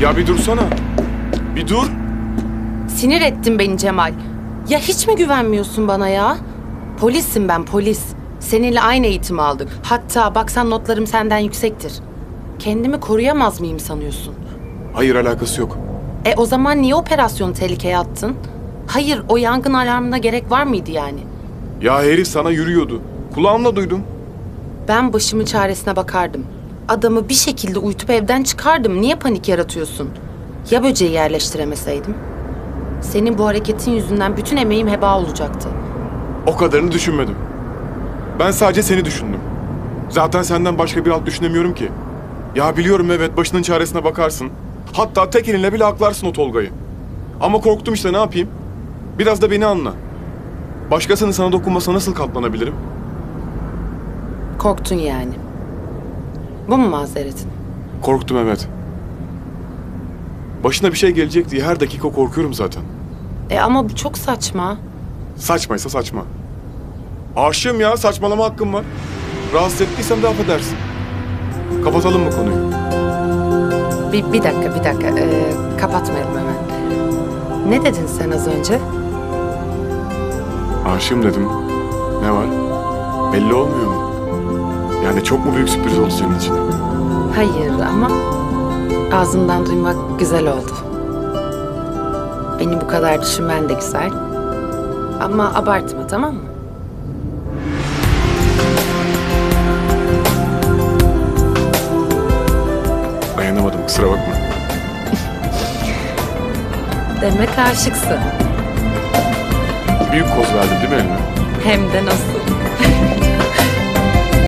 Ya bir dursana. Bir dur. Sinir ettin beni Cemal. Ya hiç mi güvenmiyorsun bana ya? Polisim ben polis. Seninle aynı eğitimi aldık. Hatta baksan notlarım senden yüksektir. Kendimi koruyamaz mıyım sanıyorsun? Hayır alakası yok. E o zaman niye operasyonu tehlikeye attın? Hayır o yangın alarmına gerek var mıydı yani? Ya herif sana yürüyordu. Kulağımla duydum. Ben başımın çaresine bakardım. Adamı bir şekilde uyutup evden çıkardım. Niye panik yaratıyorsun? Ya böceği yerleştiremeseydim? Senin bu hareketin yüzünden bütün emeğim heba olacaktı. O kadarını düşünmedim. Ben sadece seni düşündüm. Zaten senden başka bir alt düşünemiyorum ki. Ya biliyorum evet başının çaresine bakarsın. Hatta tek elinle bile aklarsın o Tolga'yı. Ama korktum işte ne yapayım? Biraz da beni anla. Başkasının sana dokunmasına nasıl katlanabilirim? Korktun yani. Bu mu mazeretin? Korktum evet. Başına bir şey gelecek diye her dakika korkuyorum zaten. E ama bu çok saçma. Saçmaysa saçma. Aşığım ya saçmalama hakkım var. Rahatsız ettiysem de affedersin. Kapatalım mı konuyu? Bir, bir dakika, bir dakika. Ee, kapatmayalım hemen. Ne dedin sen az önce? Aşığım dedim. Ne var? Belli olmuyor mu? Yani çok mu büyük sürpriz oldu senin için? Hayır ama ağzından duymak güzel oldu. Beni bu kadar düşünmen de güzel. Ama abartma tamam mı? Dayanamadım kusura bakma. Demek aşıksın. Büyük koz verdim değil mi eline? Hem de nasıl.